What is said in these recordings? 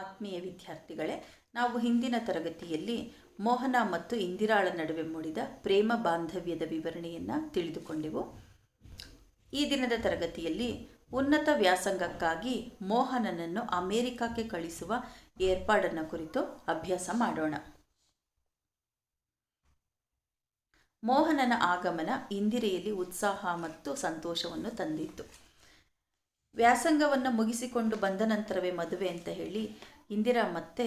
ಆತ್ಮೀಯ ವಿದ್ಯಾರ್ಥಿಗಳೇ, ನಾವು ಹಿಂದಿನ ತರಗತಿಯಲ್ಲಿ ಮೋಹನ ಮತ್ತು ಇಂದಿರಾಳ ನಡುವೆ ಮೂಡಿದ ಪ್ರೇಮ ಬಾಂಧವ್ಯದ ವಿವರಣೆಯನ್ನು ತಿಳಿದುಕೊಂಡೆವು. ಈ ದಿನದ ತರಗತಿಯಲ್ಲಿ ಉನ್ನತ ವ್ಯಾಸಂಗಕ್ಕಾಗಿ ಮೋಹನನನ್ನು ಅಮೆರಿಕಕ್ಕೆ ಕಳಿಸುವ ಏರ್ಪಾಡನ್ನು ಕುರಿತು ಅಭ್ಯಾಸ ಮಾಡೋಣ. ಮೋಹನನ ಆಗಮನ ಇಂದಿರೆಯಲ್ಲಿ ಉತ್ಸಾಹ ಮತ್ತು ಸಂತೋಷವನ್ನು ತಂದಿತ್ತು. ವ್ಯಾಸಂಗವನ್ನು ಮುಗಿಸಿಕೊಂಡು ಬಂದ ನಂತರವೇ ಮದುವೆ ಅಂತ ಹೇಳಿ ಇಂದಿರಾ ಮತ್ತೆ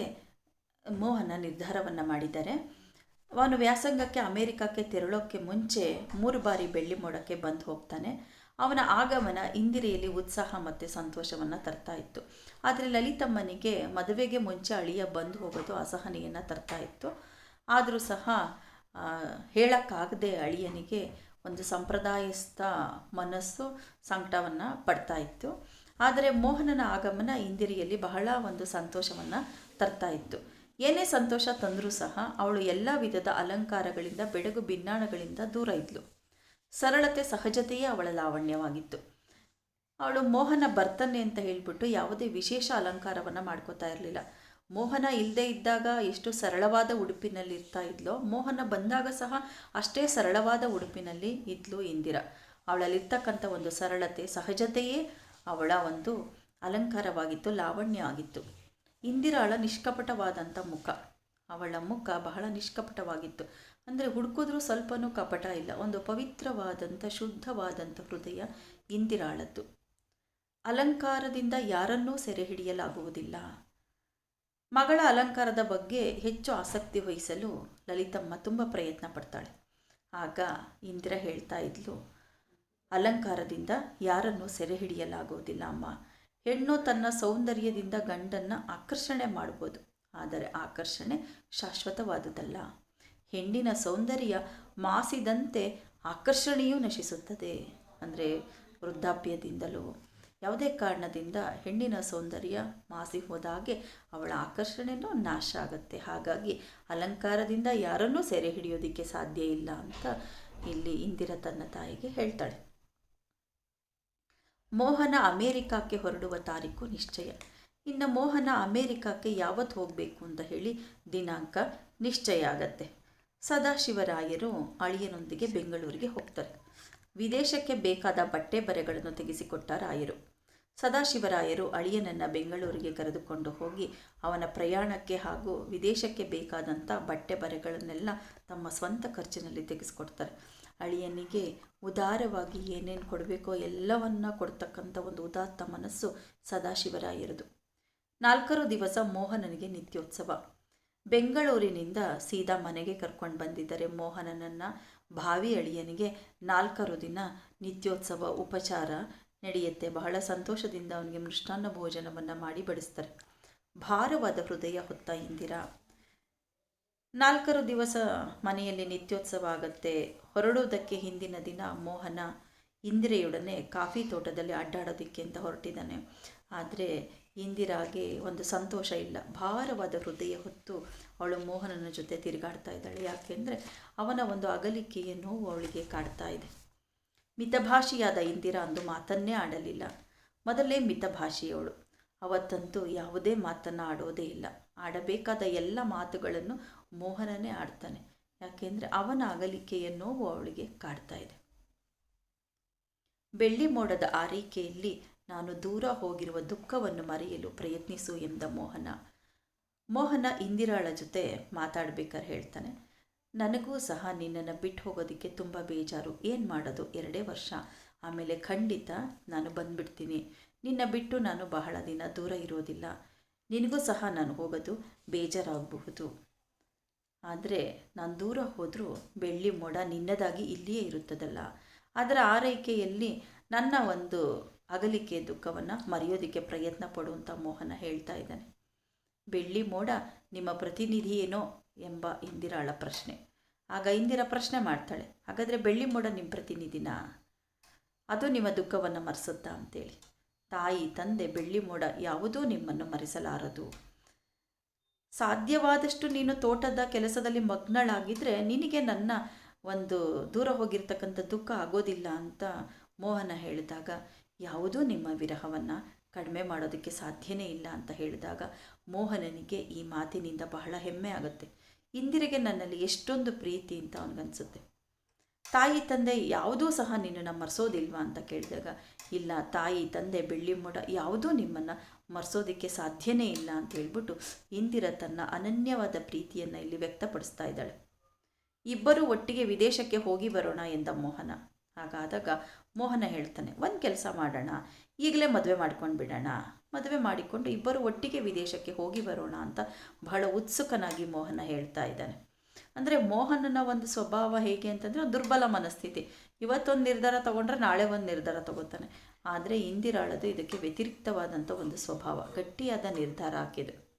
ಮೋಹನ ನಿರ್ಧಾರವನ್ನು ಮಾಡಿದ್ದಾರೆ. ಅವನು ವ್ಯಾಸಂಗಕ್ಕೆ ಅಮೇರಿಕಕ್ಕೆ ತೆರಳೋಕ್ಕೆ ಮುಂಚೆ ಮೂರು ಬಾರಿ ಬೆಳ್ಳಿ ಮೋಡಕ್ಕೆ ಬಂದು ಹೋಗ್ತಾನೆ. ಅವನ ಆಗಮನ ಇಂದಿರೆಯಲ್ಲಿ ಉತ್ಸಾಹ ಮತ್ತು ಸಂತೋಷವನ್ನು ತರ್ತಾ ಇತ್ತು. ಆದರೆ ಲಲಿತಮ್ಮನಿಗೆ ಮದುವೆಗೆ ಮುಂಚೆ ಅಳಿಯ ಬಂದು ಹೋಗೋದು ಅಸಹನೆಯನ್ನು ತರ್ತಾ ಇತ್ತು. ಆದರೂ ಸಹ ಹೇಳೋಕ್ಕಾಗದೆ ಅಳಿಯನಿಗೆ ಒಂದು ಸಂಪ್ರದಾಯಸ್ಥ ಮನಸ್ಸು ಸಂಕಟವನ್ನು ಪಡ್ತಾ ಇತ್ತು. ಆದರೆ ಮೋಹನನ ಆಗಮನ ಇಂದಿರಿಯಲ್ಲಿ ಬಹಳ ಒಂದು ಸಂತೋಷವನ್ನು ತರ್ತಾ ಇತ್ತು. ಏನೇ ಸಂತೋಷ ತಂದರೂ ಸಹ ಅವಳು ಎಲ್ಲ ವಿಧದ ಅಲಂಕಾರಗಳಿಂದ, ಬೆಡಗು ಭಿನ್ನಾಣಗಳಿಂದ ದೂರ ಇದ್ಲು. ಸರಳತೆ, ಸಹಜತೆಯೇ ಅವಳ ಲಾವಣ್ಯವಾಗಿತ್ತು. ಅವಳು ಮೋಹನ ಬರ್ತನೆ ಅಂತ ಹೇಳಿಬಿಟ್ಟು ಯಾವುದೇ ವಿಶೇಷ ಅಲಂಕಾರವನ್ನು ಮಾಡ್ಕೋತಾ ಇರಲಿಲ್ಲ. ಮೋಹನ ಇಲ್ಲದೆ ಇದ್ದಾಗ ಎಷ್ಟು ಸರಳವಾದ ಉಡುಪಿನಲ್ಲಿ ಇರ್ತಾ ಇದ್ಲೋ, ಮೋಹನ ಬಂದಾಗ ಸಹ ಅಷ್ಟೇ ಸರಳವಾದ ಉಡುಪಿನಲ್ಲಿ ಇದ್ಲು ಇಂದಿರಾ. ಅವಳಲ್ಲಿರ್ತಕ್ಕಂಥ ಒಂದು ಸರಳತೆ, ಸಹಜತೆಯೇ ಅವಳ ಒಂದು ಅಲಂಕಾರವಾಗಿತ್ತು, ಲಾವಣ್ಯ ಆಗಿತ್ತು. ಇಂದಿರಾಳ ನಿಷ್ಕಪಟವಾದಂಥ ಮುಖ. ಅವಳ ಮುಖ ಬಹಳ ನಿಷ್ಕಪಟವಾಗಿತ್ತು. ಅಂದರೆ ಹುಡುಕಿದ್ರೂ ಸ್ವಲ್ಪನೂ ಕಪಟ ಇಲ್ಲ. ಒಂದು ಪವಿತ್ರವಾದಂಥ, ಶುದ್ಧವಾದಂಥ ಹೃದಯ ಇಂದಿರಾಳದ್ದು ಅಲಂಕಾರದಿಂದ ಯಾರನ್ನೂ ಸೆರೆ ಹಿಡಿಯಲಾಗುವುದಿಲ್ಲ. ಮಗಳ ಅಲಂಕಾರದ ಬಗ್ಗೆ ಹೆಚ್ಚು ಆಸಕ್ತಿ ವಹಿಸಲು ಲಲಿತಮ್ಮ ತುಂಬ ಪ್ರಯತ್ನ ಪಡ್ತಾಳೆ. ಆಗ ಇಂದಿರಾ ಹೇಳ್ತಾ ಇದ್ಲು, ಅಲಂಕಾರದಿಂದ ಯಾರನ್ನು ಸೆರೆ ಹಿಡಿಯಲಾಗುವುದಿಲ್ಲ ಅಮ್ಮ. ಹೆಣ್ಣು ತನ್ನ ಸೌಂದರ್ಯದಿಂದ ಗಂಡನ್ನು ಆಕರ್ಷಣೆ ಮಾಡ್ಬೋದು. ಆದರೆ ಆಕರ್ಷಣೆ ಶಾಶ್ವತವಾದುದಲ್ಲ. ಹೆಣ್ಣಿನ ಸೌಂದರ್ಯ ಮಾಸಿದಂತೆ ಆಕರ್ಷಣೆಯೂ ನಶಿಸುತ್ತದೆ. ಅಂದರೆ ವೃದ್ಧಾಪ್ಯದಿಂದಲೂ ಯಾವುದೇ ಕಾರಣದಿಂದ ಹೆಣ್ಣಿನ ಸೌಂದರ್ಯ ಮಾಸಿ ಹೋದಾಗೆ ಅವಳ ಆಕರ್ಷಣೆಯೂ ನಾಶ ಆಗುತ್ತೆ. ಹಾಗಾಗಿ ಅಲಂಕಾರದಿಂದ ಯಾರನ್ನೂ ಸೆರೆ ಹಿಡಿಯೋದಕ್ಕೆ ಸಾಧ್ಯ ಇಲ್ಲ ಅಂತ ಇಲ್ಲಿ ಇಂದಿರಾ ತನ್ನ ತಾಯಿಗೆ ಹೇಳ್ತಾಳೆ. ಮೋಹನ ಅಮೇರಿಕಾಕ್ಕೆ ಹೊರಡುವ ತಾರೀಕು ನಿಶ್ಚಯ. ಇನ್ನು ಮೋಹನ ಅಮೇರಿಕಾಕ್ಕೆ ಯಾವತ್ತು ಹೋಗಬೇಕು ಅಂತ ಹೇಳಿ ದಿನಾಂಕ ನಿಶ್ಚಯ ಆಗತ್ತೆ. ಸದಾಶಿವರಾಯರು ಅಳಿಯನೊಂದಿಗೆ ಬೆಂಗಳೂರಿಗೆ ಹೋಗ್ತಾರೆ. ವಿದೇಶಕ್ಕೆ ಬೇಕಾದ ಬಟ್ಟೆ ಬರೆಗಳನ್ನು ತೆಗೆಸಿಕೊಟ್ಟ ರಾಯರು. ಸದಾಶಿವರಾಯರು ಅಳಿಯನನ್ನು ಬೆಂಗಳೂರಿಗೆ ಕರೆದುಕೊಂಡು ಹೋಗಿ ಅವನ ಪ್ರಯಾಣಕ್ಕೆ ಹಾಗೂ ವಿದೇಶಕ್ಕೆ ಬೇಕಾದಂಥ ಬಟ್ಟೆ ಬರೆಗಳನ್ನೆಲ್ಲ ತಮ್ಮ ಸ್ವಂತ ಖರ್ಚಿನಲ್ಲಿ ತೆಗೆಸಿಕೊಡ್ತಾರೆ. ಅಳಿಯನಿಗೆ ಉದಾರವಾಗಿ ಏನೇನು ಕೊಡಬೇಕೋ ಎಲ್ಲವನ್ನ ಕೊಡ್ತಕ್ಕಂಥ ಒಂದು ಉದಾತ್ತ ಮನಸ್ಸು ಸದಾಶಿವರಾಯರದು. ನಾಲ್ಕರು ದಿವಸ ಮೋಹನನಿಗೆ ನಿತ್ಯೋತ್ಸವ. ಬೆಂಗಳೂರಿನಿಂದ ಸೀದಾ ಮನೆಗೆ ಕರ್ಕೊಂಡು ಬಂದಿದ್ದರೆ ಮೋಹನನನ್ನು ಭಾವಿ ಅಳಿಯನಿಗೆ ನಾಲ್ಕರು ದಿನ ನಿತ್ಯೋತ್ಸವ ಉಪಚಾರ ನಡೆಯುತ್ತೆ. ಬಹಳ ಸಂತೋಷದಿಂದ ಅವನಿಗೆ ಮೃಷ್ಟಾನ್ನ ಭೋಜನವನ್ನು ಮಾಡಿ ಬಡಿಸ್ತಾರೆ. ಭಾರವಾದ ಹೃದಯ ಹೊತ್ತ ಇಂದಿರಾ. ನಾಲ್ಕರು ದಿವಸ ಮನೆಯಲ್ಲಿ ನಿತ್ಯೋತ್ಸವ ಆಗುತ್ತೆ. ಹೊರಡುವುದಕ್ಕೆ ಹಿಂದಿನ ದಿನ ಮೋಹನ ಇಂದಿರೆಯೊಡನೆ ಕಾಫಿ ತೋಟದಲ್ಲಿ ಅಡ್ಡಾಡೋದಕ್ಕೆ ಅಂತ ಹೊರಟಿದ್ದಾನೆ. ಆದರೆ ಇಂದಿರಾಗೆ ಒಂದು ಸಂತೋಷ ಇಲ್ಲ. ಭಾರವಾದ ಹೃದಯ ಹೊತ್ತು ಅವಳು ಮೋಹನನ ಜೊತೆ ತಿರುಗಾಡ್ತಾ ಇದ್ದಾಳೆ. ಯಾಕೆಂದರೆ ಅವನ ಒಂದು ಅಗಲಿಕೆಯ ನೋವು ಅವಳಿಗೆ ಕಾಡ್ತಾ ಇದೆ. ಮಿತಭಾಷಿಯಾದ ಇಂದಿರಾ ಅಂದು ಮಾತನ್ನೇ ಆಡಲಿಲ್ಲ. ಮೊದಲೇ ಮಿತಭಾಷೆಯವಳು ಅವತ್ತಂತೂ ಯಾವುದೇ ಮಾತನ್ನು ಆಡೋದೇ ಇಲ್ಲ. ಆಡಬೇಕಾದ ಎಲ್ಲ ಮಾತುಗಳನ್ನು ಮೋಹನನೇ ಆಡ್ತಾನೆ. ಯಾಕೆಂದರೆ ಅವನ ಅಗಲಿಕೆಯ ನೋವು ಅವಳಿಗೆ ಕಾಡ್ತಾ ಇದೆ. ಬೆಳ್ಳಿ ಮೋಡದ ಆರೈಕೆಯಲ್ಲಿ ನಾನು ದೂರ ಹೋಗಿರುವ ದುಃಖವನ್ನು ಮರೆಯಲು ಪ್ರಯತ್ನಿಸು ಎಂದ ಮೋಹನ. ಮೋಹನ ಇಂದಿರಾಳ ಜೊತೆ ಮಾತಾಡಬೇಕಾದ್ರೆ ಹೇಳ್ತಾನೆ. ನನಗೂ ಸಹ ನಿನ್ನನ್ನು ಬಿಟ್ಟು ಹೋಗೋದಕ್ಕೆ ತುಂಬ ಬೇಜಾರು. ಏನು ಮಾಡೋದು? ಎರಡೇ ವರ್ಷ. ಆಮೇಲೆ ಖಂಡಿತ ನಾನು ಬಂದುಬಿಡ್ತೀನಿ. ನಿನ್ನ ಬಿಟ್ಟು ನಾನು ಬಹಳ ದಿನ ದೂರ ಇರೋದಿಲ್ಲ. ನಿನಗೂ ಸಹ ನಾನು ಹೋಗೋದು ಬೇಜಾರಾಗಬಹುದು. ಆದರೆ ನಾನು ದೂರ ಹೋದರೂ ಬೆಳ್ಳಿ ಮೋಡ ನಿನ್ನದಾಗಿ ಇಲ್ಲಿಯೇ ಇರುತ್ತದಲ್ಲ. ಅದರ ಆರೈಕೆಯಲ್ಲಿ ನನ್ನ ಒಂದು ಅಗಲಿಕೆ ದುಃಖವನ್ನು ಮರೆಯೋದಕ್ಕೆ ಪ್ರಯತ್ನ ಪಡುವಂಥ ಮೋಹನ ಹೇಳ್ತಾ ಇದ್ದಾನೆ. ಬೆಳ್ಳಿ ಮೋಡ ನಿಮ್ಮ ಪ್ರತಿನಿಧಿಯೇನೋ ಎಂಬ ಇಂದಿರಾಳ ಪ್ರಶ್ನೆ. ಆಗ ಇಂದಿರ ಪ್ರಶ್ನೆ ಮಾಡ್ತಾಳೆ, ಹಾಗಾದರೆ ಬೆಳ್ಳಿ ಮೋಡ ನಿಮ್ಮ ಪ್ರತಿನಿಧಿನಾ? ಅದು ನಿಮ್ಮ ದುಃಖವನ್ನು ಮರೆಸುತ್ತಾ? ಅಂತೇಳಿ. ತಾಯಿ, ತಂದೆ, ಬೆಳ್ಳಿ ಮೋಡ ಯಾವುದೂ ನಿಮ್ಮನ್ನು ಮರೆಸಲಾರದು. ಸಾಧ್ಯವಾದಷ್ಟು ನೀನು ತೋಟದ ಕೆಲಸದಲ್ಲಿ ಮಗ್ನಳಾಗಿದ್ದರೆ ನಿನಗೆ ನನ್ನ ಒಂದು ದೂರ ಹೋಗಿರ್ತಕ್ಕಂಥ ದುಃಖ ಆಗೋದಿಲ್ಲ ಅಂತ ಮೋಹನ ಹೇಳಿದಾಗ, ಯಾವುದೂ ನಿಮ್ಮ ವಿರಹವನ್ನು ಕಡಿಮೆ ಮಾಡೋದಕ್ಕೆ ಸಾಧ್ಯನೇ ಇಲ್ಲ ಅಂತ ಹೇಳಿದಾಗ ಮೋಹನನಿಗೆ ಈ ಮಾತಿನಿಂದ ಬಹಳ ಹೆಮ್ಮೆ ಆಗುತ್ತೆ. ಇಂದಿರೆಗೆ ನನ್ನಲ್ಲಿ ಎಷ್ಟೊಂದು ಪ್ರೀತಿ ಅಂತ ಅವನಿಗನ್ಸುತ್ತೆ. ತಾಯಿ, ತಂದೆ ಯಾವುದೂ ಸಹ ನಿನ್ನನ್ನು ಮರೆಸೋದಿಲ್ವಾ ಅಂತ ಕೇಳಿದಾಗ, ಇಲ್ಲ ತಾಯಿ, ತಂದೆ, ಬೆಳ್ಳಿ, ಮೋಡ ಯಾವುದೂ ನಿಮ್ಮನ್ನು ಮರೆಸೋದಕ್ಕೆ ಸಾಧ್ಯನೇ ಇಲ್ಲ ಅಂತ ಹೇಳ್ಬಿಟ್ಟು ಇಂದಿರ ತನ್ನ ಅನನ್ಯವಾದ ಪ್ರೀತಿಯನ್ನು ಇಲ್ಲಿ ವ್ಯಕ್ತಪಡಿಸ್ತಾ ಇದ್ದಾಳೆ. ಇಬ್ಬರೂ ಒಟ್ಟಿಗೆ ವಿದೇಶಕ್ಕೆ ಹೋಗಿ ಬರೋಣ ಎಂದ ಮೋಹನ. ಹಾಗಾದಾಗ ಮೋಹನ ಹೇಳ್ತಾನೆ, ಒಂದು ಕೆಲಸ ಮಾಡೋಣ, ಈಗಲೇ ಮದುವೆ ಮಾಡ್ಕೊಂಡು ಬಿಡೋಣ ಮದುವೆ ಮಾಡಿಕೊಂಡು ಇಬ್ಬರು ಒಟ್ಟಿಗೆ ವಿದೇಶಕ್ಕೆ ಹೋಗಿ ಬರೋಣ ಅಂತ ಬಹಳ ಉತ್ಸುಕನಾಗಿ ಮೋಹನ ಹೇಳ್ತಾ ಇದ್ದಾನೆ. ಅಂದರೆ ಮೋಹನನ ಒಂದು ಸ್ವಭಾವ ಹೇಗೆ ಅಂತಂದರೆ ದುರ್ಬಲ ಮನಸ್ಥಿತಿ. ಇವತ್ತೊಂದು ನಿರ್ಧಾರ ತಗೊಂಡ್ರೆ ನಾಳೆ ಒಂದು ನಿರ್ಧಾರ ತಗೋತಾನೆ. ಆದರೆ ಇಂದಿರಾಳದು ಇದಕ್ಕೆ ವ್ಯತಿರಿಕ್ತವಾದಂಥ ಒಂದು ಸ್ವಭಾವ, ಗಟ್ಟಿಯಾದ ನಿರ್ಧಾರ ಹಾಕಿದೆ.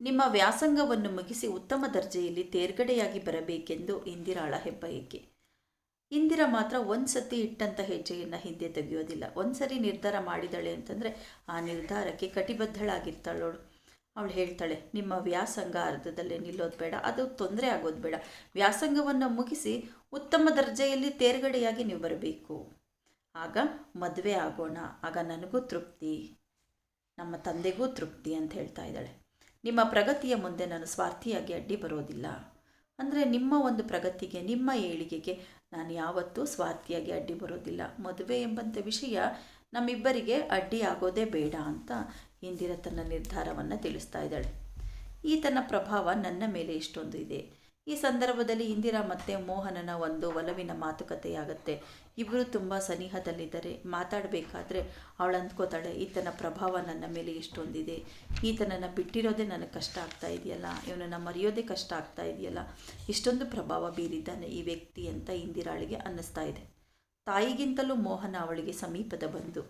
ನಿಮ್ಮ ವ್ಯಾಸಂಗವನ್ನು ಮುಗಿಸಿ ಉತ್ತಮ ದರ್ಜೆಯಲ್ಲಿ ತೇರ್ಗಡೆಯಾಗಿ ಬರಬೇಕೆಂದು ಇಂದಿರಾಳ ಹೆಬ್ಬಯಕೆ. ಇಂದಿರ ಮಾತ್ರ ಒಂದು ಸತಿ ಇಟ್ಟಂಥ ಹೆಜ್ಜೆಯನ್ನು ಹಿಂದೆ ತೆಗೆಯೋದಿಲ್ಲ. ಒಂದು ಸರಿ ನಿರ್ಧಾರ ಮಾಡಿದಾಳೆ ಅಂತಂದರೆ, ಆ ನಿರ್ಧಾರಕ್ಕೆ ಕಟಿಬದ್ಧಳಾಗಿರ್ತಾಳೋಳು ಅವಳು ಹೇಳ್ತಾಳೆ, ನಿಮ್ಮ ವ್ಯಾಸಂಗ ಅರ್ಧದಲ್ಲೇ ನಿಲ್ಲೋದು ಬೇಡ, ಅದು ತೊಂದರೆ ಆಗೋದು ಬೇಡ. ವ್ಯಾಸಂಗವನ್ನು ಮುಗಿಸಿ ಉತ್ತಮ ದರ್ಜೆಯಲ್ಲಿ ತೇರ್ಗಡೆಯಾಗಿ ನೀವು ಬರಬೇಕು. ಆಗ ಮದುವೆ ಆಗೋಣ. ಆಗ ನನಗೂ ತೃಪ್ತಿ. ನಮ್ಮ ತಂದೆಗೂ ತೃಪ್ತಿ ಅಂತ ಹೇಳ್ತಾ ಇದ್ದಾಳೆ. ನಿಮ್ಮ ಪ್ರಗತಿಯ ಮುಂದೆ ನಾನು ಸ್ವಾರ್ಥಿಯಾಗಿ ಅಡ್ಡಿ ಬರೋದಿಲ್ಲ. ಅಂದರೆ ನಿಮ್ಮ ಒಂದು ಪ್ರಗತಿಗೆ, ನಿಮ್ಮ ಏಳಿಗೆಗೆ ನಾನು ಯಾವತ್ತೂ ಸ್ವಾರ್ಥಿಯಾಗಿ ಅಡ್ಡಿ ಬರೋದಿಲ್ಲ. ಮದುವೆ ಎಂಬಂಥ ವಿಷಯ ನಮ್ಮಿಬ್ಬರಿಗೆ ಅಡ್ಡಿ ಆಗೋದೇ ಬೇಡ ಅಂತ ಇಂದಿರ ತನ್ನ ನಿರ್ಧಾರವನ್ನು ತಿಳಿಸ್ತಾ ಇದ್ದಾಳೆ. ಈತನ ಪ್ರಭಾವ ನನ್ನ ಮೇಲೆ ಇಷ್ಟೊಂದು ಇದೆ. ಈ ಸಂದರ್ಭದಲ್ಲಿ ಇಂದಿರಾ ಮತ್ತೆ ಮೋಹನನ ಒಂದು ಒಲವಿನ ಮಾತುಕತೆಯಾಗತ್ತೆ. ಇಬ್ಬರು ತುಂಬ ಸನಿಹದಲ್ಲಿದ್ದಾರೆ ಮಾತಾಡಬೇಕಾದ್ರೆ ಅವಳು ಅಂದ್ಕೋತಾಳೆ, ಈತನ ಪ್ರಭಾವ ನನ್ನ ಮೇಲೆ ಎಷ್ಟೊಂದಿದೆ. ಈತನನ್ನು ಬಿಟ್ಟಿರೋದೇ ನನಗೆ ಕಷ್ಟ ಆಗ್ತಾ ಇದೆಯಲ್ಲ? ಇವನನ್ನು ಮರೆಯೋದೇ ಕಷ್ಟ ಆಗ್ತಾ ಇದೆಯಲ್ಲ? ಇಷ್ಟೊಂದು ಪ್ರಭಾವ ಬೀರಿದ್ದಾನೆ ಈ ವ್ಯಕ್ತಿ ಅಂತ ಇಂದಿರಾಳಿಗೆ ಅನ್ನಿಸ್ತಾ ಇದೆ. ತಾಯಿಗಿಂತಲೂ ಮೋಹನ ಅವಳಿಗೆ ಸಮೀಪದ ಬಂಧು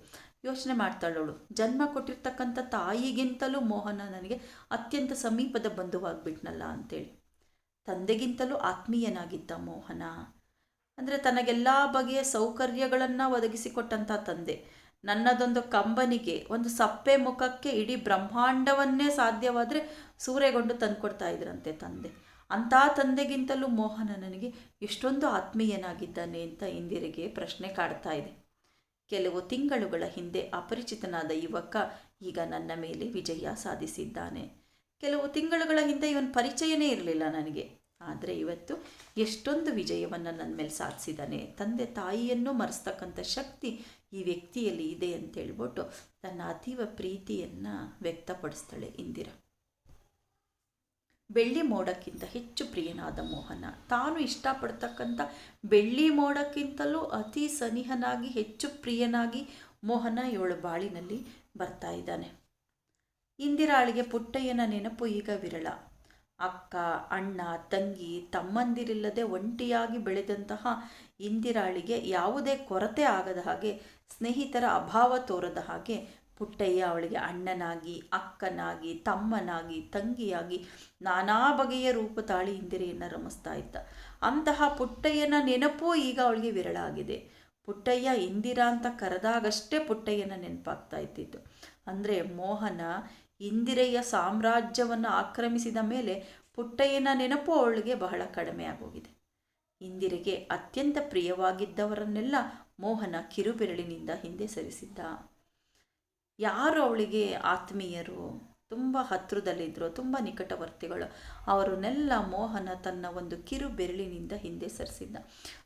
ಯೋಚನೆ ಮಾಡ್ತಾಳವಳು ಜನ್ಮ ಕೊಟ್ಟಿರ್ತಕ್ಕಂಥ ತಾಯಿಗಿಂತಲೂ ಮೋಹನ ನನಗೆ ಅತ್ಯಂತ ಸಮೀಪದ ಬಂಧುವಾಗ್ಬಿಟ್ನಲ್ಲ ಅಂತೇಳಿ. ತಂದೆಗಿಂತಲೂ ಆತ್ಮೀಯನಾಗಿದ್ದ ಮೋಹನ ಅಂದರೆ ತನಗೆಲ್ಲ ಬಗೆಯ ಸೌಕರ್ಯಗಳನ್ನು ಒದಗಿಸಿಕೊಟ್ಟಂಥ ತಂದೆ. ನನ್ನದೊಂದು ಕಂಬನಿಗೆ ಒಂದು ಸಪ್ಪೆ ಮುಖಕ್ಕೆ ಇಡೀ ಬ್ರಹ್ಮಾಂಡವನ್ನೇ ಸಾಧ್ಯವಾದರೆ ಸೂರೆಗೊಂಡು ತಂದುಕೊಡ್ತಾ ಇದ್ರಂತೆ ತಂದೆ. ಅಂಥ ತಂದೆಗಿಂತಲೂ ಮೋಹನ ನನಗೆ ಎಷ್ಟೊಂದು ಆತ್ಮೀಯನಾಗಿದ್ದಾನೆ ಅಂತ ಇಂದಿರಿಗೆ ಪ್ರಶ್ನೆ ಕಾಡ್ತಾ ಇದೆ. ಕೆಲವು ತಿಂಗಳುಗಳ ಹಿಂದೆ ಅಪರಿಚಿತನಾದ ಯುವಕ ಈಗ ನನ್ನ ಮೇಲೆ ವಿಜಯ ಸಾಧಿಸಿದ್ದಾನೆ. ಕೆಲವು ತಿಂಗಳುಗಳ ಹಿಂದೆ ಇವನ ಪರಿಚಯನೇ ಇರಲಿಲ್ಲ ನನಗೆ. ಆದರೆ ಇವತ್ತು ಎಷ್ಟೊಂದು ವಿಜಯವನ್ನು ನನ್ನ ಮೇಲೆ ಸಾಧಿಸಿದ್ದಾನೆ. ತಂದೆ ತಾಯಿಯನ್ನು ಮರೆಸ್ತಕ್ಕಂಥ ಶಕ್ತಿ ಈ ವ್ಯಕ್ತಿಯಲ್ಲಿ ಇದೆ ಅಂತ ಹೇಳ್ಬಿಟ್ಟು ತನ್ನ ಅತೀವ ಪ್ರೀತಿಯನ್ನು ವ್ಯಕ್ತಪಡಿಸ್ತಾಳೆ ಇಂದಿರ. ಬೆಳ್ಳಿ ಮೋಡಕ್ಕಿಂತ ಹೆಚ್ಚು ಪ್ರಿಯನಾದ ಮೋಹನ. ತಾನು ಇಷ್ಟಪಡ್ತಕ್ಕಂಥ ಬೆಳ್ಳಿ ಮೋಡಕ್ಕಿಂತಲೂ ಅತಿ ಸನಿಹನಾಗಿ, ಹೆಚ್ಚು ಪ್ರಿಯನಾಗಿ ಮೋಹನ ಏಳು ಬಾಳಿನಲ್ಲಿ ಬರ್ತಾ ಇದ್ದಾನೆ. ಇಂದಿರಾಳಿಗೆ ಪುಟ್ಟಯ್ಯನ ನೆನಪು ಈಗ ವಿರಳ. ಅಕ್ಕ, ಅಣ್ಣ, ತಂಗಿ ತಮ್ಮಂದಿರಿಲ್ಲದೆ ಒಂಟಿಯಾಗಿ ಬೆಳೆದಂತಹ ಇಂದಿರಾಳಿಗೆ ಯಾವುದೇ ಕೊರತೆ ಆಗದ ಹಾಗೆ, ಸ್ನೇಹಿತರ ಅಭಾವ ತೋರದ ಹಾಗೆ ಪುಟ್ಟಯ್ಯ ಅವಳಿಗೆ ಅಣ್ಣನಾಗಿ, ಅಕ್ಕನಾಗಿ, ತಮ್ಮನಾಗಿ, ತಂಗಿಯಾಗಿ ನಾನಾ ಬಗೆಯ ರೂಪ ತಾಳಿ ಇಂದಿರೆಯನ್ನು ರಮಿಸ್ತಾ ಇದ್ದ. ಅಂತಹ ಪುಟ್ಟಯ್ಯನ ನೆನಪು ಈಗ ಅವಳಿಗೆ ವಿರಳ ಆಗಿದೆ. ಪುಟ್ಟಯ್ಯ ಇಂದಿರಾ ಅಂತ ಕರೆದಾಗಷ್ಟೇ ಪುಟ್ಟಯ್ಯನ ನೆನಪಾಗ್ತಾ ಇದ್ದಿದ್ದು. ಅಂದರೆ ಮೋಹನ ಇಂದಿರೆಯ ಸಾಮ್ರಾಜ್ಯವನ್ನು ಆಕ್ರಮಿಸಿದ ಮೇಲೆ ಪುಟ್ಟಯ್ಯನ ನೆನಪು ಅವಳಿಗೆ ಬಹಳ ಕಡಿಮೆ ಆಗೋಗಿದೆ ಇಂದಿರೆಗೆ ಅತ್ಯಂತ ಪ್ರಿಯವಾಗಿದ್ದವರನ್ನೆಲ್ಲ ಮೋಹನ ಕಿರುಬೆರಳಿನಿಂದ ಹಿಂದೆ ಸರಿಸಿದ್ದ. ಯಾರು ಅವಳಿಗೆ ಆತ್ಮೀಯರು? ತುಂಬ ಹತ್ತಿರದಲ್ಲಿದ್ದರು ತುಂಬ ನಿಕಟವರ್ತಿಗಳು. ಅವರನ್ನೆಲ್ಲ ಮೋಹನ ತನ್ನ ಒಂದು ಕಿರು ಬೆರಳಿನಿಂದ ಹಿಂದೆ ಸರಿಸಿದ್ದ.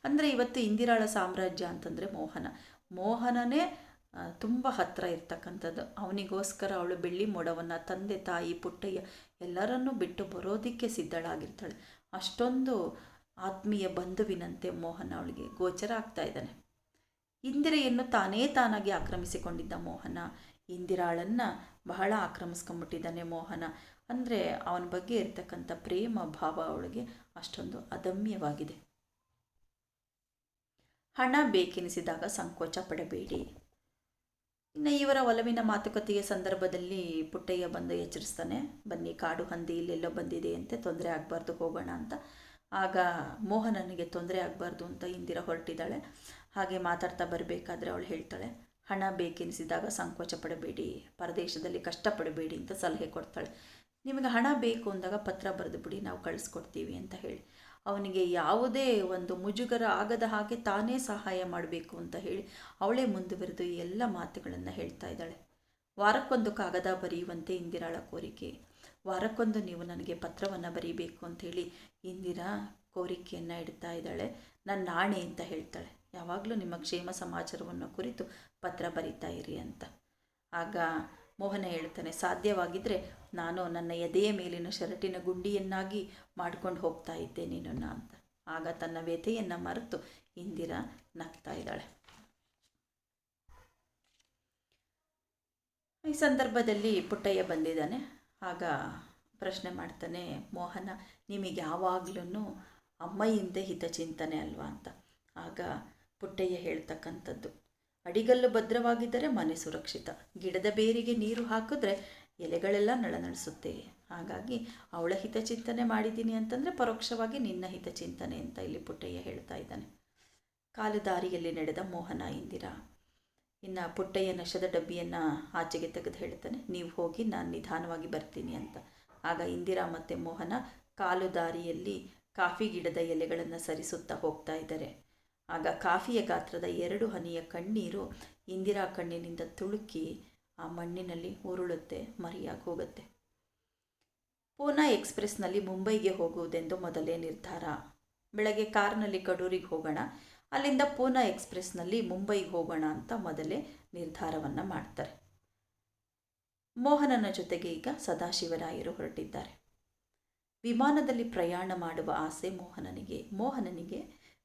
ಅಂದರೆ ಇವತ್ತು ಇಂದಿರಾಳ ಸಾಮ್ರಾಜ್ಯ ಅಂತಂದರೆ ಮೋಹನ. ಮೋಹನನೇ ತುಂಬ ಹತ್ತಿರ ಇರ್ತಕ್ಕಂಥದ್ದು. ಅವನಿಗೋಸ್ಕರ ಅವಳು ಬೆಳ್ಳಿ ಮೋಡವನ್ನು ತಂದೆ, ತಾಯಿ, ಪುಟ್ಟಯ್ಯ ಎಲ್ಲರನ್ನೂ ಬಿಟ್ಟು ಬರೋದಕ್ಕೆ ಸಿದ್ಧಳಾಗಿರ್ತಾಳೆ. ಅಷ್ಟೊಂದು ಆತ್ಮೀಯ ಬಂಧುವಿನಂತೆ ಮೋಹನ ಅವಳಿಗೆ ಗೋಚರ ಆಗ್ತಾ ಇದ್ದಾನೆ. ಇಂದಿರೆಯನ್ನು ತಾನೇ ತಾನಾಗಿ ಆಕ್ರಮಿಸಿಕೊಂಡಿದ್ದ ಮೋಹನ. ಇಂದಿರಾಳನ್ನು ಬಹಳ ಆಕ್ರಮಿಸ್ಕೊಂಡ್ಬಿಟ್ಟಿದ್ದಾನೆ ಮೋಹನ. ಅಂದರೆ ಅವನ ಬಗ್ಗೆ ಇರ್ತಕ್ಕಂಥ ಪ್ರೇಮ, ಭಾವ ಅವಳಿಗೆ ಅಷ್ಟೊಂದು ಅದಮ್ಯವಾಗಿದೆ. ಹಣ ಬೇಕೆನಿಸಿದಾಗ ಸಂಕೋಚ ಪಡಬೇಡಿ. ಇನ್ನು ಇವರ ಒಲವಿನ ಮಾತುಕತೆಯ ಸಂದರ್ಭದಲ್ಲಿ ಪುಟ್ಟಯ್ಯ ಬಂದು ಎಚ್ಚರಿಸ್ತಾನೆ, ಬನ್ನಿ ಕಾಡು ಹಂದಿ ಇಲ್ಲೆಲ್ಲೋ ಬಂದಿದೆ ಅಂತ, ತೊಂದರೆ ಆಗಬಾರ್ದು, ಹೋಗೋಣ ಅಂತ. ಆಗ ಮೋಹನನಿಗೆ ತೊಂದರೆ ಆಗಬಾರ್ದು ಅಂತ ಇಂದಿರ ಹೊರಟಿದ್ದಾಳೆ. ಹಾಗೆ ಮಾತಾಡ್ತಾ ಬರಬೇಕಾದ್ರೆ ಅವಳು ಹೇಳ್ತಾಳೆ, ಹಣ ಬೇಕೆನಿಸಿದಾಗ ಸಂಕೋಚ ಪಡಬೇಡಿ, ಪರದೇಶದಲ್ಲಿ ಕಷ್ಟಪಡಬೇಡಿ ಅಂತ ಸಲಹೆ ಕೊಡ್ತಾಳೆ. ನಿಮಗೆ ಹಣ ಬೇಕು ಅಂದಾಗ ಪತ್ರ ಬರೆದು ಬಿಡಿ, ನಾವು ಕಳಿಸ್ಕೊಡ್ತೀವಿ ಅಂತ ಹೇಳಿ. ಅವನಿಗೆ ಯಾವುದೇ ಒಂದು ಮುಜುಗರ ಆಗದ ಹಾಗೆ ತಾನೇ ಸಹಾಯ ಮಾಡಬೇಕು ಅಂತ ಹೇಳಿ ಅವಳೇ ಮುಂದುವರೆದು ಎಲ್ಲ ಮಾತುಗಳನ್ನು ಹೇಳ್ತಾ ಇದ್ದಾಳೆ. ವಾರಕ್ಕೊಂದು ಕಾಗದ ಬರೆಯುವಂತೆ ಇಂದಿರಾಳ ಕೋರಿಕೆ. ವಾರಕ್ಕೊಂದು ನೀವು ನನಗೆ ಪತ್ರವನ್ನು ಬರೀಬೇಕು ಅಂಥೇಳಿ ಇಂದಿರಾ ಕೋರಿಕೆಯನ್ನು ಇಡ್ತಾ ಇದ್ದಾಳೆ. ನನ್ನ ನಾಣೆ ಅಂತ ಹೇಳ್ತಾಳೆ. ಯಾವಾಗಲೂ ನಿಮ್ಮ ಕ್ಷೇಮ ಸಮಾಚಾರವನ್ನು ಕುರಿತು ಪತ್ರ ಬರಿತಾ ಇರಿ ಅಂತ. ಆಗ ಮೋಹನ ಹೇಳ್ತಾನೆ ಸಾಧ್ಯವಾಗಿದ್ದರೆ ನಾನು ನನ್ನ ಎದೆಯ ಮೇಲಿನ ಶರಟಿನ ಗುಂಡಿಯನ್ನಾಗಿ ಮಾಡ್ಕೊಂಡು ಹೋಗ್ತಾ ಇದ್ದೆ ನಿನ್ನನ್ನು ಅಂತ. ಆಗ ತನ್ನ ವ್ಯಥೆಯನ್ನು ಮರೆತು ಇಂದಿರಾ ನಗ್ತಾ ಇದ್ದಾಳೆ. ಈ ಸಂದರ್ಭದಲ್ಲಿ ಪುಟ್ಟಯ್ಯ ಬಂದಿದ್ದಾನೆ. ಆಗ ಪ್ರಶ್ನೆ ಮಾಡ್ತಾನೆ, ಮೋಹನ, ನಿಮಗೆ ಯಾವಾಗಲೂ ಅಮ್ಮಯಿಂದ ಹಿತಚಿಂತನೆ ಅಲ್ವಾ ಅಂತ? ಆಗ ಪುಟ್ಟಯ್ಯ ಹೇಳ್ತಕ್ಕಂಥದ್ದು, ಅಡಿಗಲ್ಲು ಭದ್ರವಾಗಿದ್ದರೆ ಮನೆ ಸುರಕ್ಷಿತ. ಗಿಡದ ಬೇರಿಗೆ ನೀರು ಹಾಕಿದ್ರೆ ಎಲೆಗಳೆಲ್ಲ ನಳನಳಿಸುತ್ತೆ. ಹಾಗಾಗಿ ಅವಳ ಹಿತಚಿಂತನೆ ಮಾಡಿದ್ದೀನಿ ಅಂತಂದರೆ ಪರೋಕ್ಷವಾಗಿ ನಿನ್ನ ಹಿತಚಿಂತನೆ ಅಂತ ಇಲ್ಲಿ ಪುಟ್ಟಯ್ಯ ಹೇಳ್ತಾ ಇದ್ದಾನೆ. ಕಾಲುದಾರಿಯಲ್ಲಿ ನಡೆದ ಮೋಹನ ಇಂದಿರಾ. ಇನ್ನು ಪುಟ್ಟಯ್ಯ ನಶದ ಡಬ್ಬಿಯನ್ನು ಆಚೆಗೆ ತೆಗೆದು ಹೇಳ್ತಾನೆ, ನೀವು ಹೋಗಿ ನಾನು ನಿಧಾನವಾಗಿ ಬರ್ತೀನಿ ಅಂತ. ಆಗ ಇಂದಿರಾ ಮತ್ತು ಮೋಹನ ಕಾಲು ದಾರಿಯಲ್ಲಿ ಕಾಫಿ ಗಿಡದ ಎಲೆಗಳನ್ನು ಸರಿಸುತ್ತಾ ಹೋಗ್ತಾ ಇದ್ದಾರೆ. ಆಗ ಕಾಫಿಯ ಗಾತ್ರದ ಎರಡು ಹನಿಯ ಕಣ್ಣೀರು ಇಂದಿರಾ ಕಣ್ಣಿನಿಂದ ತುಳುಕಿ ಆ ಮಣ್ಣಿನಲ್ಲಿ ಉರುಳುತ್ತೆ, ಮರಿಯಾಗಿ ಹೋಗುತ್ತೆ. ಪೂನಾ ಎಕ್ಸ್ಪ್ರೆಸ್ನಲ್ಲಿ ಮುಂಬೈಗೆ ಹೋಗುವುದೆಂದು ಮೊದಲೇ ನಿರ್ಧಾರ. ಬೆಳಗ್ಗೆ ಕಾರ್ನಲ್ಲಿ ಕಡೂರಿಗೆ ಹೋಗೋಣ, ಅಲ್ಲಿಂದ ಪೂನಾ ಎಕ್ಸ್ಪ್ರೆಸ್ನಲ್ಲಿ ಮುಂಬೈಗೆ ಹೋಗೋಣ ಅಂತ ಮೊದಲೇ ನಿರ್ಧಾರವನ್ನು ಮಾಡ್ತಾರೆ. ಮೋಹನನ ಜೊತೆಗೆ ಈಗ ಸದಾಶಿವರಾಯರು ಹೊರಟಿದ್ದಾರೆ. ವಿಮಾನದಲ್ಲಿ ಪ್ರಯಾಣ ಮಾಡುವ ಆಸೆ ಮೋಹನನಿಗೆ ಮೋಹನನಿಗೆ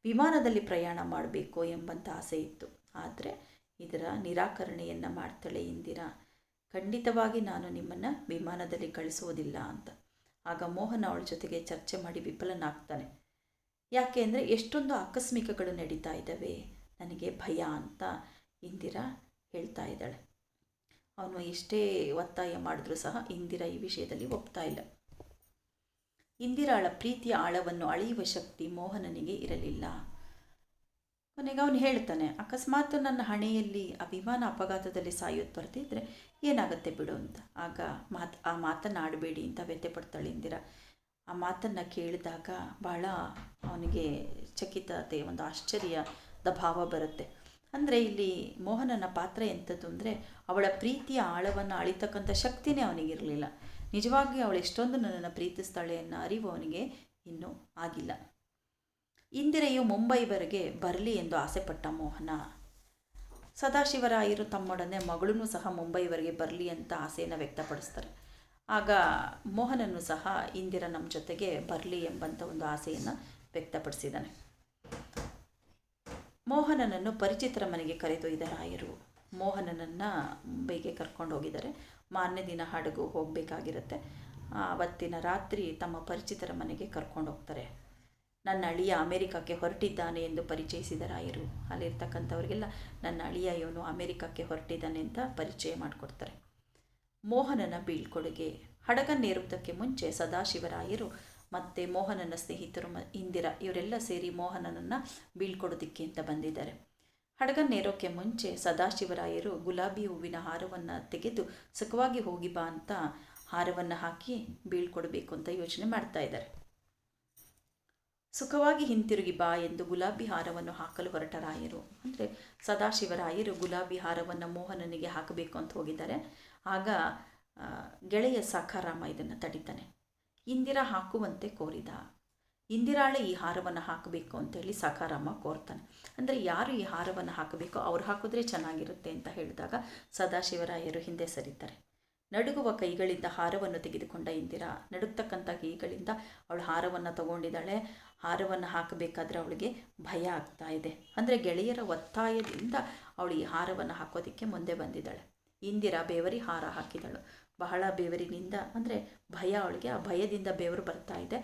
ವಿಮಾನದಲ್ಲಿ ಪ್ರಯಾಣ ಮಾಡಬೇಕು ಎಂಬಂಥ ಆಸೆ ಇತ್ತು. ಆದರೆ ಇದರ ನಿರಾಕರಣೆಯನ್ನು ಮಾಡ್ತಾಳೆ ಇಂದಿರಾ. ಖಂಡಿತವಾಗಿ ನಾನು ನಿಮ್ಮನ್ನು ವಿಮಾನದಲ್ಲಿ ಕಳಿಸುವುದಿಲ್ಲ ಅಂತ. ಆಗ ಮೋಹನ ಅವಳ ಜೊತೆಗೆ ಚರ್ಚೆ ಮಾಡಿ ವಿಫಲನಾಗ್ತಾನೆ. ಯಾಕೆ ಅಂದರೆ ಎಷ್ಟೊಂದು ಆಕಸ್ಮಿಕಗಳು ನಡೀತಾ ಇದ್ದಾವೆ. ನನಗೆ ಭಯ ಅಂತ ಇಂದಿರಾ ಹೇಳ್ತಾ ಇದ್ದಾಳೆ. ಅವನು ಎಷ್ಟೇ ಒತ್ತಾಯ ಮಾಡಿದ್ರೂ ಸಹ ಇಂದಿರಾ ಈ ವಿಷಯದಲ್ಲಿ ಒಪ್ತಾ ಇಲ್ಲ. ಇಂದಿರಾಳ ಪ್ರೀತಿಯ ಆಳವನ್ನು ಅಳೆಯುವ ಶಕ್ತಿ ಮೋಹನನಿಗೆ ಇರಲಿಲ್ಲ. ಕೊನೆಗೆ ಅವನು ಹೇಳ್ತಾನೆ, ಅಕಸ್ಮಾತ್ ನನ್ನ ಹಣೆಯಲ್ಲಿ ಅಭಿಮಾನ ಅಪಘಾತದಲ್ಲಿ ಸಾಯೋದು ಬರ್ತಿದ್ರೆ ಏನಾಗುತ್ತೆ ಬಿಡು ಅಂತ. ಆಗ ಮಾತು, ಆ ಮಾತನ್ನು ಆಡಬೇಡಿ ಅಂತ ವ್ಯಥೆ ಪಡ್ತಾಳೆ ಇಂದಿರಾ. ಆ ಮಾತನ್ನು ಕೇಳಿದಾಗ ಭಾಳ ಅವನಿಗೆ ಚಕಿತತೆ, ಒಂದು ಆಶ್ಚರ್ಯದ ಭಾವ ಬರುತ್ತೆ. ಅಂದರೆ ಇಲ್ಲಿ ಮೋಹನನ ಪಾತ್ರ ಎಂಥದ್ದು ಅಂದರೆ, ಅವಳ ಪ್ರೀತಿಯ ಆಳವನ್ನು ಅಳಿತಕ್ಕಂಥ ಶಕ್ತಿನೇ ಅವನಿಗಿರಲಿಲ್ಲ ನಿಜವಾಗಿ ಅವಳು ಎಷ್ಟೊಂದು ನನ್ನನ್ನು ಪ್ರೀತಿಸ್ತಾಳೆ ಅನ್ನೋ ಅರಿವು ಅವನಿಗೆ ಇನ್ನೂ ಆಗಿಲ್ಲ. ಇಂದಿರೆಯು ಮುಂಬೈವರೆಗೆ ಬರಲಿ ಎಂದು ಆಸೆಪಟ್ಟ ಮೋಹನ. ಸದಾಶಿವರಾಯರು ತಮ್ಮೊಡನೆ ಮಗಳೂ ಸಹ ಮುಂಬೈವರೆಗೆ ಬರಲಿ ಅಂತ ಆಸೆಯನ್ನು ವ್ಯಕ್ತಪಡಿಸ್ತಾರೆ. ಆಗ ಮೋಹನನ್ನು ಸಹ ಇಂದಿರ ನಮ್ಮ ಜೊತೆಗೆ ಬರಲಿ ಎಂಬಂಥ ಒಂದು ಆಸೆಯನ್ನು ವ್ಯಕ್ತಪಡಿಸಿದ್ದಾನೆ ಮೋಹನನನ್ನು ಪರಿಚಿತರ ಮನೆಗೆ ಕರೆದೊಯ್ದ ರಾಯರು ಮೋಹನನನ್ನು ಮುಂಬೈಗೆ ಕರ್ಕೊಂಡು ಹೋಗಿದ್ದಾರೆ. ಮಾರನೇ ದಿನ ಹಡಗು ಹೋಗಬೇಕಾಗಿರುತ್ತೆ. ಆವತ್ತಿನ ರಾತ್ರಿ ತಮ್ಮ ಪರಿಚಿತರ ಮನೆಗೆ ಕರ್ಕೊಂಡು ಹೋಗ್ತಾರೆ. ನನ್ನ ಅಳಿಯ ಅಮೇರಿಕಕ್ಕೆ ಹೊರಟಿದ್ದಾನೆ ಎಂದು ಪರಿಚಯಿಸಿದ ರಾಯರು. ಅಲ್ಲಿರ್ತಕ್ಕಂಥವ್ರಿಗೆಲ್ಲ ನನ್ನ ಅಳಿಯ ಇವನು ಅಮೇರಿಕಕ್ಕೆ ಹೊರಟಿದ್ದಾನೆ ಅಂತ ಪರಿಚಯ ಮಾಡಿಕೊಡ್ತಾರೆ. ಮೋಹನನ ಬೀಳ್ಕೊಡುಗೆ. ಹಡಗನ್ನೇರುವುದಕ್ಕೆ ಮುಂಚೆ ಸದಾಶಿವರಾಯರು ಮತ್ತು ಮೋಹನನ ಸ್ನೇಹಿತರು ಮ, ಇಂದಿರಾ ಇವರೆಲ್ಲ ಸೇರಿ ಮೋಹನನನ್ನು ಬೀಳ್ಕೊಡೋದಿಕ್ಕೆ ಅಂತ ಬಂದಿದ್ದಾರೆ. ಹಡಗನ್ನೇರೋಕ್ಕೆ ಮುಂಚೆ ಸದಾಶಿವರಾಯರು ಗುಲಾಬಿ ಹೂವಿನ ಹಾರವನ್ನು ತೆಗೆದು ಸುಖವಾಗಿ ಹೋಗಿ ಬಾ ಅಂತ ಹಾರವನ್ನು ಹಾಕಿ ಬೀಳ್ಕೊಡಬೇಕು ಅಂತ ಯೋಚನೆ ಮಾಡ್ತಾ ಇದ್ದಾರೆ. ಸುಖವಾಗಿ ಹಿಂತಿರುಗಿ ಬಾ ಎಂದು ಗುಲಾಬಿ ಹಾರವನ್ನು ಹಾಕಲು ಹೊರಟ ರಾಯರು ಅಂದರೆ ಸದಾಶಿವರಾಯರು ಗುಲಾಬಿ ಹಾರವನ್ನು ಮೋಹನನಿಗೆ ಹಾಕಬೇಕು ಅಂತ ಹೋಗಿದ್ದಾರೆ. ಆಗ ಗೆಳೆಯ ಸಾಕಾರಾಮ ಇದನ್ನು ತಡಿತಾನೆ. ಇಂದಿರಾ ಹಾಕುವಂತೆ ಕೋರಿದ. ಇಂದಿರಾಳೆ ಈ ಹಾರವನ್ನು ಹಾಕಬೇಕು ಅಂತೇಳಿ ಸಾಖಾರಾಮ ಕೋರ್ತಾನೆ. ಅಂದರೆ ಯಾರು ಈ ಹಾರವನ್ನು ಹಾಕಬೇಕೋ? ಅವ್ರು ಹಾಕಿದ್ರೆ ಚೆನ್ನಾಗಿರುತ್ತೆ ಅಂತ ಹೇಳಿದಾಗ ಸದಾಶಿವರಾಯರು ಹಿಂದೆ ಸರಿತಾರೆ. ನಡುಗುವ ಕೈಗಳಿಂದ ಹಾರವನ್ನು ತೆಗೆದುಕೊಂಡ ಇಂದಿರಾ. ನಡುಗ್ತಕ್ಕಂಥ ಕೈಗಳಿಂದ ಅವಳು ಹಾರವನ್ನು ತಗೊಂಡಿದ್ದಾಳೆ. ಹಾರವನ್ನು ಹಾಕಬೇಕಾದ್ರೆ ಅವಳಿಗೆ ಭಯ ಆಗ್ತಾ ಇದೆ. ಅಂದರೆ ಗೆಳೆಯರ ಒತ್ತಾಯದಿಂದ ಅವಳು ಈ ಹಾರವನ್ನು ಹಾಕೋದಕ್ಕೆ ಮುಂದೆ ಬಂದಿದ್ದಾಳೆ. ಇಂದಿರಾ ಬೇವರಿ ಹಾರ ಹಾಕಿದಳು. ಬಹಳ ಬೇವರಿನಿಂದ, ಅಂದರೆ ಭಯ ಅವಳಿಗೆ. ಆ ಭಯದಿಂದ ಬೆವರು ಬರ್ತಾ ಇದೆ.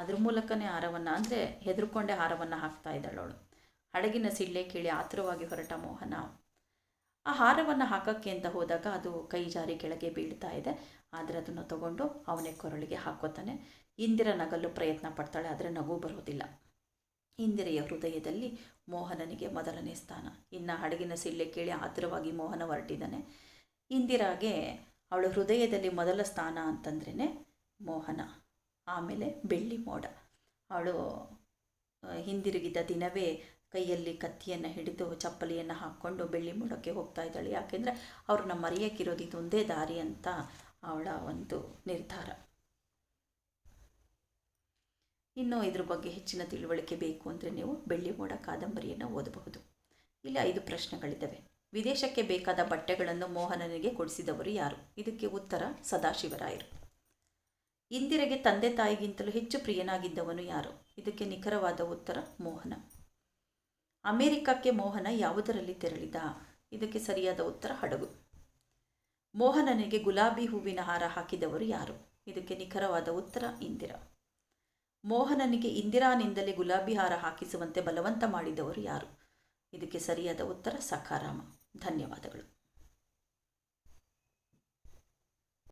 ಅದ್ರ ಮೂಲಕನೇ ಹಾರವನ್ನು, ಅಂದರೆ ಹೆದರ್ಕೊಂಡೇ ಹಾರವನ್ನು ಹಾಕ್ತಾ ಇದ್ದಾಳು ಅವಳು. ಹಡಗಿನ ಸಿಳ್ಳೆ ಕೇಳಿ ಆತುರವಾಗಿ ಹೊರಟ ಮೋಹನ. ಆ ಹಾರವನ್ನು ಹಾಕೋಕ್ಕೆ ಅಂತ ಹೋದಾಗ ಅದು ಕೈ ಜಾರಿ ಕೆಳಗೆ ಬೀಳ್ತಾ ಇದೆ. ಆದರೆ ಅದನ್ನು ತಗೊಂಡು ಅವನೇ ಕೊರಳಿಗೆ ಹಾಕೋತಾನೆ. ಇಂದಿರ ನಗಲು ಪ್ರಯತ್ನ ಪಡ್ತಾಳೆ, ಆದರೆ ನಗು ಬರೋದಿಲ್ಲ. ಇಂದಿರೆಯ ಹೃದಯದಲ್ಲಿ ಮೋಹನನಿಗೆ ಮೊದಲನೇ ಸ್ಥಾನ. ಇನ್ನು ಹಡಗಿನ ಸಿಳ್ಳೆ ಕೇಳಿ ಆತುರವಾಗಿ ಮೋಹನ ಹೊರಟಿದ್ದಾನೆ. ಇಂದಿರಾಗೆ ಅವಳ ಹೃದಯದಲ್ಲಿ ಮೊದಲ ಸ್ಥಾನ ಅಂತಂದ್ರೇ ಮೋಹನ, ಆಮೇಲೆ ಬೆಳ್ಳಿ ಮೋಡ. ಅವಳು ಹಿಂದಿರುಗಿದ ದಿನವೇ ಕೈಯಲ್ಲಿ ಕತ್ತಿಯನ್ನು ಹಿಡಿದು ಚಪ್ಪಲಿಯನ್ನು ಹಾಕ್ಕೊಂಡು ಬೆಳ್ಳಿ ಮೋಡಕ್ಕೆ ಹೋಗ್ತಾ ಇದ್ದಾಳೆ. ಯಾಕೆಂದರೆ ಅವ್ರನ್ನ ಮರೆಯಕ್ಕಿರೋದು ಇದೊಂದೇ ದಾರಿ ಅಂತ ಅವಳ ಒಂದು ನಿರ್ಧಾರ. ಇನ್ನು ಇದ್ರ ಬಗ್ಗೆ ಹೆಚ್ಚಿನ ತಿಳುವಳಿಕೆ ಬೇಕು ಅಂದರೆ ನೀವು ಬೆಳ್ಳಿ ಮೋಡ ಕಾದಂಬರಿಯನ್ನು ಓದಬಹುದು. ಇಲ್ಲಿ ಐದು ಪ್ರಶ್ನೆಗಳಿದ್ದಾವೆ. ವಿದೇಶಕ್ಕೆ ಬೇಕಾದ ಬಟ್ಟೆಗಳನ್ನು ಮೋಹನನಿಗೆ ಕೊಡಿಸಿದವರು ಯಾರು? ಇದಕ್ಕೆ ಉತ್ತರ ಸದಾಶಿವರಾಯರು. ಇಂದಿರೆಗೆ ತಂದೆ ತಾಯಿಗಿಂತಲೂ ಹೆಚ್ಚು ಪ್ರಿಯನಾಗಿದ್ದವನು ಯಾರು? ಇದಕ್ಕೆ ನಿಖರವಾದ ಉತ್ತರ ಮೋಹನ. ಅಮೆರಿಕಕ್ಕೆ ಮೋಹನ ಯಾವುದರಲ್ಲಿ ತೆರಳಿದ? ಇದಕ್ಕೆ ಸರಿಯಾದ ಉತ್ತರ ಹಡಗು. ಮೋಹನನಿಗೆ ಗುಲಾಬಿ ಹೂವಿನ ಹಾರ ಹಾಕಿದವರು ಯಾರು? ಇದಕ್ಕೆ ನಿಖರವಾದ ಉತ್ತರ ಇಂದಿರಾ. ಮೋಹನನಿಗೆ ಇಂದಿರಾನಿಂದಲೇ ಗುಲಾಬಿ ಹಾರ ಹಾಕಿಸುವಂತೆ ಬಲವಂತ ಮಾಡಿದವರು ಯಾರು? ಇದಕ್ಕೆ ಸರಿಯಾದ ಉತ್ತರ ಸಖಾರಾಮ. ಧನ್ಯವಾದಗಳು.